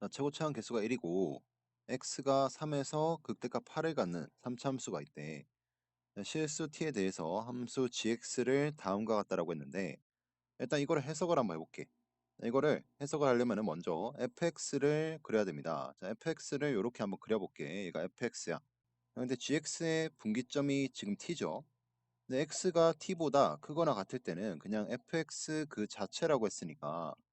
자, 최고 차항 개수가 1이고 x가 3에서 극대값 8을 갖는 3차함수가 있대. 자, 실수 t에 대해서 함수 gx를 다음과 같다라고 했는데 일단 이거를 해석을 한번 해볼게. 자, 이거를 해석을 하려면 먼저 fx를 그려야 됩니다. 자, fx를 이렇게 한번 그려볼게. 얘가 fx야. 근데 gx의 분기점이 지금 t죠. 근데 x가 t보다 크거나 같을 때는 그냥 fx 그 자체라고 했으니까 자,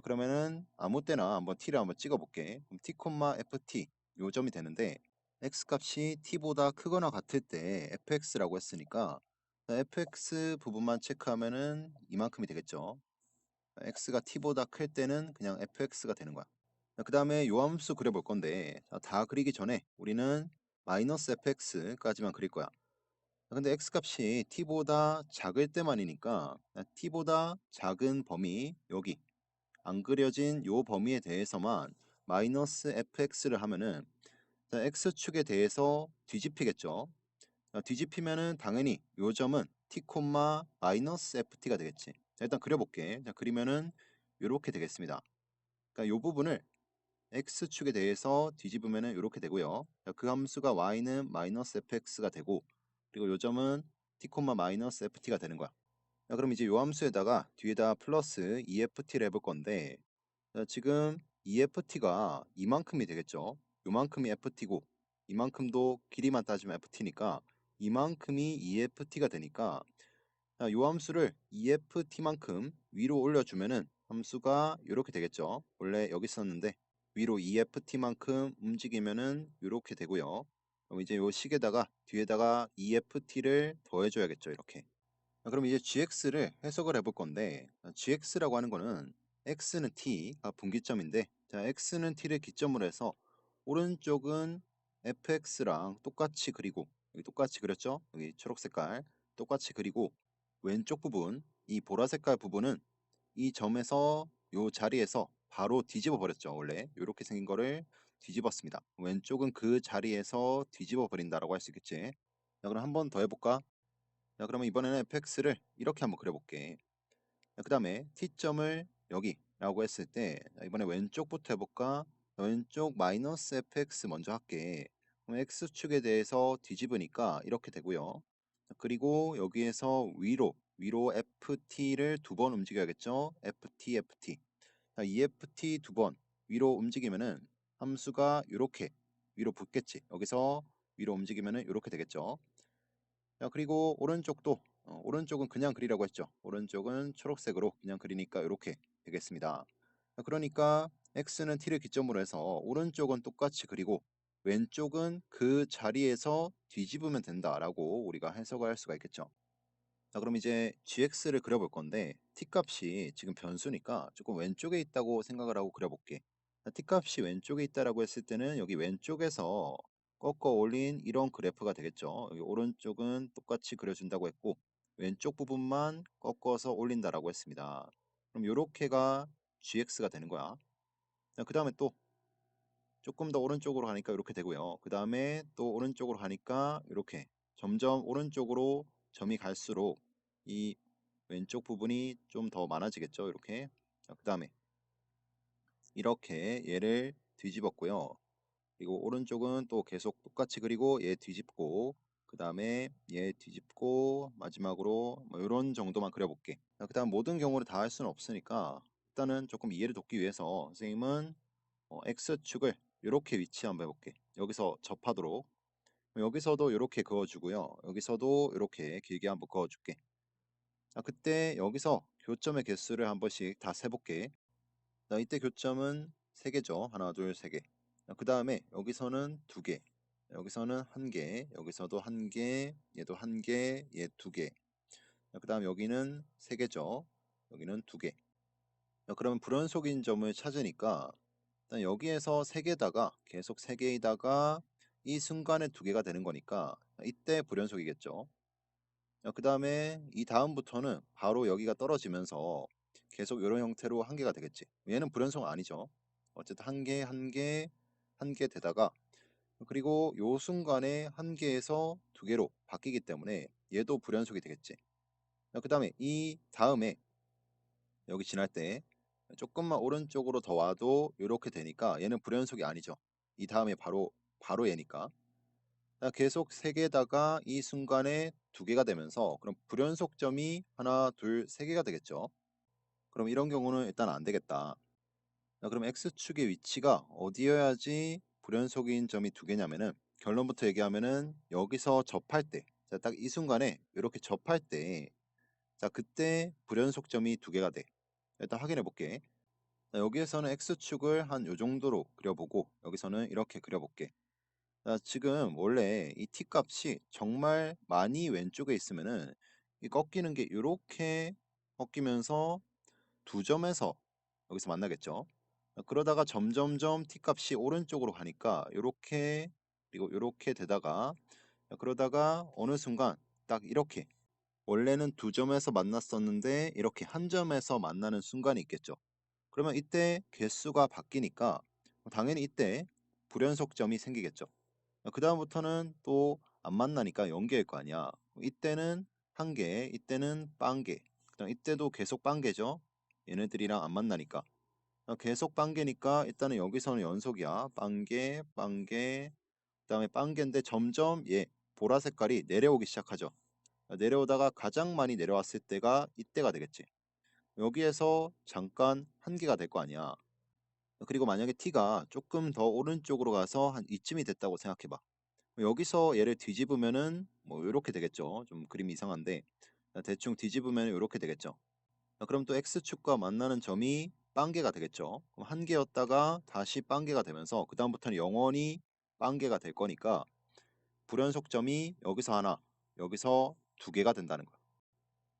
그러면은 아무 때나 한번 t를 한번 찍어 볼게. 그럼 t, ft 요 점이 되는데 x 값이 t보다 크거나 같을 때 fx라고 했으니까 자, fx 부분만 체크하면은 이만큼이 되겠죠. x가 t보다 클 때는 그냥 fx가 되는 거야. 그 다음에 요 함수 그려볼 건데 자, 다 그리기 전에 우리는 마이너스 fx까지만 그릴 거야. 자, 근데 x 값이 t보다 작을 때만이니까 자, t보다 작은 범위 여기 안 그려진 요 범위에 대해서만 마이너스 fx를 하면은 자, x축에 대해서 뒤집히겠죠. 자, 뒤집히면은 당연히 요 점은 t, 마이너스 ft가 되겠지. 자, 일단 그려볼게. 자, 그리면은 요렇게 되겠습니다. 그러니까 요 부분을 x축에 대해서 뒤집으면은 이렇게 되고요. 자, 그 함수가 y는 마이너스 fx가 되고 그리고 요 점은 t, 마이너스 ft가 되는 거야. 자, 그럼 이제 요 함수에다가 뒤에다 플러스 EFT를 해볼 건데 자, 지금 EFT가 이만큼이 되겠죠. 요만큼이 FT고 이만큼도 길이만 따지면 FT니까 이만큼이 EFT가 되니까 자, 요 함수를 EFT만큼 위로 올려주면은 함수가 이렇게 되겠죠. 원래 여기 있었는데 위로 EFT만큼 움직이면은 이렇게 되고요. 그럼 이제 요 식에다가 뒤에다가 EFT를 더해줘야겠죠. 이렇게. 자, 그럼 이제 gx를 해석을 해볼 건데 gx라고 하는 거는 x는 t가 분기점인데 자 x는 t를 기점으로 해서 오른쪽은 fx랑 똑같이 그리고 여기 똑같이 그렸죠? 여기 초록 색깔 똑같이 그리고 왼쪽 부분 이 보라 색깔 부분은 이 점에서 요 자리에서 바로 뒤집어 버렸죠 원래. 이렇게 생긴 거를 뒤집었습니다. 왼쪽은 그 자리에서 뒤집어 버린다라고 할 수 있겠지? 자 그럼 한 번 더 해볼까 자, 그러면 이번에는 fx를 이렇게 한번 그려볼게. 그 다음에 t점을 여기 라고 했을 때 자, 이번에 왼쪽부터 해볼까? 왼쪽 마이너스 fx 먼저 할게. 그럼 x축에 대해서 뒤집으니까 이렇게 되고요. 자, 그리고 여기에서 위로, 위로 ft를 두 번 움직여야겠죠? ft, ft. 자, EFT 두 번 위로 움직이면은 함수가 이렇게 위로 붙겠지. 여기서 위로 움직이면은 이렇게 되겠죠. 자, 그리고 오른쪽도 어, 오른쪽은 그냥 그리라고 했죠. 오른쪽은 초록색으로 그냥 그리니까 이렇게 되겠습니다. 자, 그러니까 x는 t를 기점으로 해서 오른쪽은 똑같이 그리고 왼쪽은 그 자리에서 뒤집으면 된다라고 우리가 해석을 할 수가 있겠죠. 자, 그럼 이제 gx를 그려볼 건데 t 값이 지금 변수니까 조금 왼쪽에 있다고 생각을 하고 그려볼게. 자, t 값이 왼쪽에 있다라고 했을 때는 여기 왼쪽에서 꺾어 올린 이런 그래프가 되겠죠. 여기 오른쪽은 똑같이 그려준다고 했고 왼쪽 부분만 꺾어서 올린다라고 했습니다. 그럼 요렇게가 gx가 되는 거야. 그 다음에 또 조금 더 오른쪽으로 가니까 이렇게 되고요. 그 다음에 또 오른쪽으로 가니까 이렇게 점점 오른쪽으로 점이 갈수록 이 왼쪽 부분이 좀 더 많아지겠죠. 이렇게. 그 다음에 이렇게 얘를 뒤집었고요. 그리고 오른쪽은 또 계속 똑같이 그리고 얘 뒤집고 그 다음에 얘 뒤집고 마지막으로 뭐 이런 정도만 그려볼게. 그 다음 모든 경우를 다 할 수는 없으니까 일단은 조금 이해를 돕기 위해서 선생님은 어, X축을 이렇게 위치 한번 해볼게. 여기서 접하도록 여기서도 이렇게 그어주고요. 여기서도 이렇게 길게 한번 그어줄게. 자, 그때 여기서 교점의 개수를 한 번씩 다 세볼게. 자, 이때 교점은 3개죠. 하나, 둘, 세 개. 그 다음에 여기서는 두 개, 여기서는 한 개, 여기서도 한 개, 얘도 한 개, 얘 두 개. 그 다음 여기는 세 개죠. 여기는 두 개. 그러면 불연속인 점을 찾으니까 일단 여기에서 세 개다가 계속 세 개이다가 이 순간에 두 개가 되는 거니까 이때 불연속이겠죠. 그 다음에 이 다음부터는 바로 여기가 떨어지면서 계속 이런 형태로 한 개가 되겠지. 얘는 불연속 아니죠. 어쨌든 한 개, 한 개, 한 개 되다가 그리고 요 순간에 한 개에서 두 개로 바뀌기 때문에 얘도 불연속이 되겠지. 그 다음에 이 다음에 여기 지날 때 조금만 오른쪽으로 더 와도 요렇게 되니까 얘는 불연속이 아니죠. 이 다음에 바로 바로 얘니까. 자, 계속 세 개다가 이 순간에 두 개가 되면서 그럼 불연속점이 하나, 둘, 세 개가 되겠죠. 그럼 이런 경우는 일단 안 되겠다. 자, 그럼 x축의 위치가 어디여야지 불연속인 점이 두 개냐면은 결론부터 얘기하면은 여기서 접할 때, 자, 딱 이 순간에 이렇게 접할 때, 자, 그때 불연속점이 두 개가 돼. 일단 확인해 볼게. 자, 여기에서는 x축을 한 요 정도로 그려보고 여기서는 이렇게 그려볼게. 자, 지금 원래 이 t 값이 정말 많이 왼쪽에 있으면은 이 꺾이는 게 이렇게 꺾이면서 두 점에서 여기서 만나겠죠. 어, 그러다가 점점점 t 값이 오른쪽으로 가니까 요렇게 그리고 요렇게 되다가 어, 그러다가 어느 순간 딱 이렇게 원래는 두 점에서 만났었는데 이렇게 한 점에서 만나는 순간이 있겠죠. 그러면 이때 개수가 바뀌니까 당연히 이때 불연속점이 생기겠죠. 어, 그 다음부터는 또 안 만나니까 연계일 거 아니야. 이때는 한 개, 이때는 빵개. 이때도 계속 빵개죠. 얘네들이랑 안 만나니까. 어, 계속 빵개니까 일단은 여기서는 연속이야. 빵개, 빵개, 그 다음에 빵개인데 점점 얘 보라 색깔이 내려오기 시작하죠. 어, 내려오다가 가장 많이 내려왔을 때가 이때가 되겠지. 여기에서 잠깐 한 개가 될 거 아니야. 그리고 만약에 t가 조금 더 오른쪽으로 가서 한 이쯤이 됐다고 생각해봐. 여기서 얘를 뒤집으면은 뭐 이렇게 되겠죠. 좀 그림이 이상한데 대충 뒤집으면 이렇게 되겠죠. 자, 그럼 또 x축과 만나는 점이 빵개가 되겠죠. 그럼 한 개였다가 다시 빵개가 되면서 그 다음부터는 영원히 빵개가 될 거니까 불연속점이 여기서 하나, 여기서 두 개가 된다는.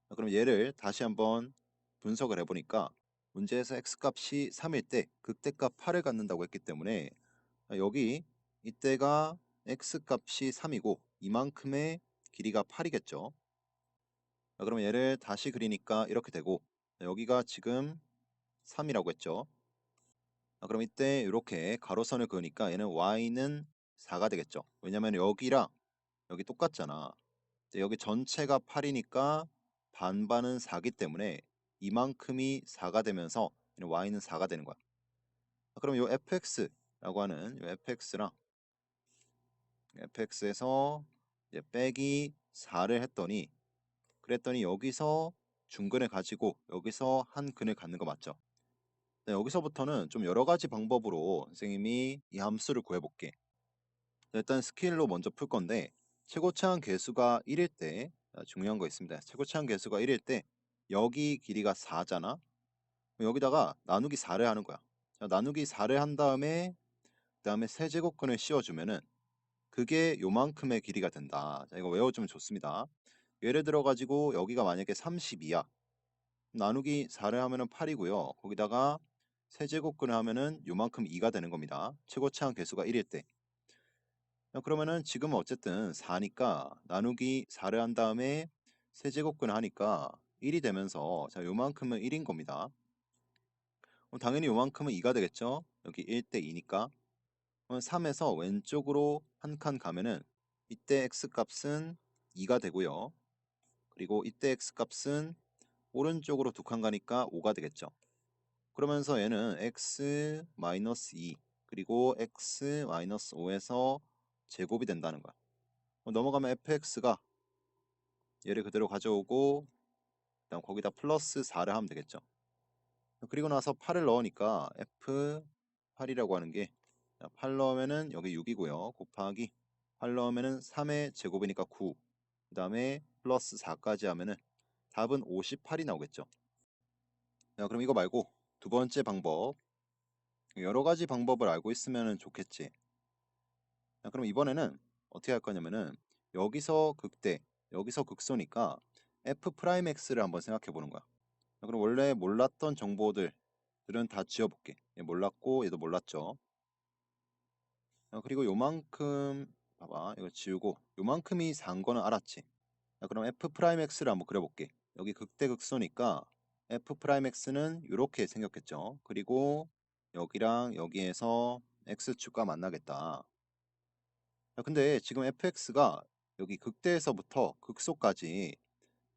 자, 그럼 얘를 다시 한번 분석을 해보니까 문제에서 x값이 3일 때 극대값 8을 갖는다고 했기 때문에 자, 여기 이때가 x값이 3이고 이만큼의 길이가 8이겠죠. 자, 그럼 얘를 다시 그리니까 이렇게 되고 자, 여기가 지금 3이라고 했죠. 자, 그럼 이때 이렇게 가로선을 그으니까 얘는 y는 4가 되겠죠. 왜냐면 여기랑 여기 똑같잖아. 여기 전체가 8이니까 반반은 4기 때문에 이만큼이 4가 되면서 y는 4가 되는 거야. 자, 그럼 요 fx라고 하는 요 fx랑 fx에서 이제 빼기 4를 했더니 그랬더니 여기서 중근을 가지고 여기서 한 근을 갖는 거 맞죠? 네, 여기서부터는 좀 여러 가지 방법으로 선생님이 이 함수를 구해볼게. 자, 일단 스케일로 먼저 풀 건데 최고차항 개수가 1일 때 자, 중요한 거 있습니다. 최고차항 개수가 1일 때 여기 길이가 4잖아. 여기다가 나누기 4를 하는 거야. 자, 나누기 4를 한 다음에 그 다음에 세제곱근을 씌워주면은 그게 요만큼의 길이가 된다. 자, 이거 외워주면 좋습니다. 예를 들어 가지고 여기가 만약에 32야. 나누기 4를 하면은 8이고요. 거기다가 세제곱근을 하면은 요만큼 2가 되는 겁니다. 최고차항 개수가 1일 때. 자, 그러면은 지금은 어쨌든 4니까 나누기 4를 한 다음에 세제곱근을 하니까 1이 되면서 자, 요만큼은 1인 겁니다. 당연히 요만큼은 2가 되겠죠? 여기 1 대 2니까. 그럼 3에서 왼쪽으로 한 칸 가면은 이때 x 값은 2가 되고요. 그리고 이때 x 값은 오른쪽으로 두 칸 가니까 5가 되겠죠. 그러면서 얘는 x 2 그리고 x 5에서 제곱이 된다는 거야. 넘어가면 fx가 얘를 그대로 가져오고 그다음 거기다 플러스 4를 하면 되겠죠. 그리고 나서 8을 넣으니까 f8이라고 하는 게 8 넣으면은 여기 6이고요. 곱하기 8 넣으면은 3의 제곱이니까 9. 그 다음에 플러스 4까지 하면은 답은 58이 나오겠죠. 자, 그럼 이거 말고 두 번째 방법. 여러 가지 방법을 알고 있으면 좋겠지. 자, 그럼 이번에는 어떻게 할 거냐면은 여기서 극대, 여기서 극소니까 f 프라임 x를 한번 생각해 보는 거야. 자, 그럼 원래 몰랐던 정보들은 다 지워볼게. 얘 몰랐고 얘도 몰랐죠. 자, 그리고 요만큼 봐봐 이거 지우고 요만큼이 4인 거는 알았지. 자, 그럼 f 프라임 x를 한번 그려볼게. 여기 극대 극소니까 f 프라임 x는 이렇게 생겼겠죠. 그리고 여기랑 여기에서 x축과 만나겠다. 자, 근데 지금 fx가 여기 극대에서부터 극소까지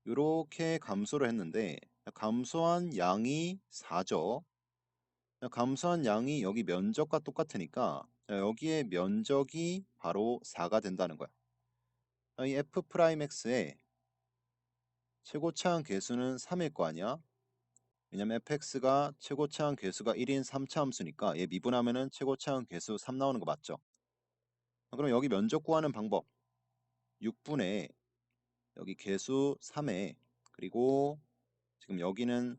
이렇게 감소를 했는데 감소한 양이 4죠. 자, 감소한 양이 여기 면적과 똑같으니까 자, 여기에 면적이 바로 4가 된다는 거야. 자, 이 f 프라임 x의 최고차항 계수는 3일 거 아니야? 왜냐면 fx가 최고차항 계수가 1인 3차 함수니까 얘 미분하면은 최고차항 계수 3 나오는 거 맞죠? 그럼 여기 면적 구하는 방법 6분의 여기 계수 3에 그리고 지금 여기는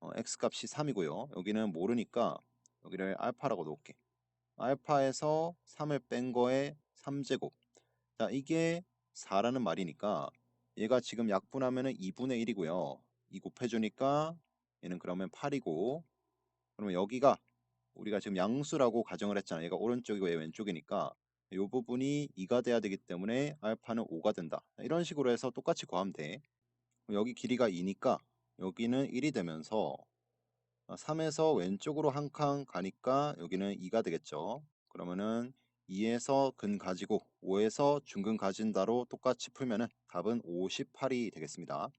어, x 값이 3이고요. 여기는 모르니까 여기를 알파라고 놓을게. 알파에서 3을 뺀 거에 3제곱. 자, 이게 4라는 말이니까 얘가 지금 약분하면은 2분의 1이고요. 2 곱해주니까 얘는 그러면 8이고 그러면 여기가 우리가 지금 양수라고 가정을 했잖아. 얘가 오른쪽이고 얘 왼쪽이니까 이 부분이 2가 돼야 되기 때문에 알파는 5가 된다. 이런 식으로 해서 똑같이 구하면 돼. 여기 길이가 2니까 여기는 1이 되면서 3에서 왼쪽으로 한 칸 가니까 여기는 2가 되겠죠. 그러면은 2에서 근 가지고 5에서 중근 가진다로 똑같이 풀면은 답은 58이 되겠습니다.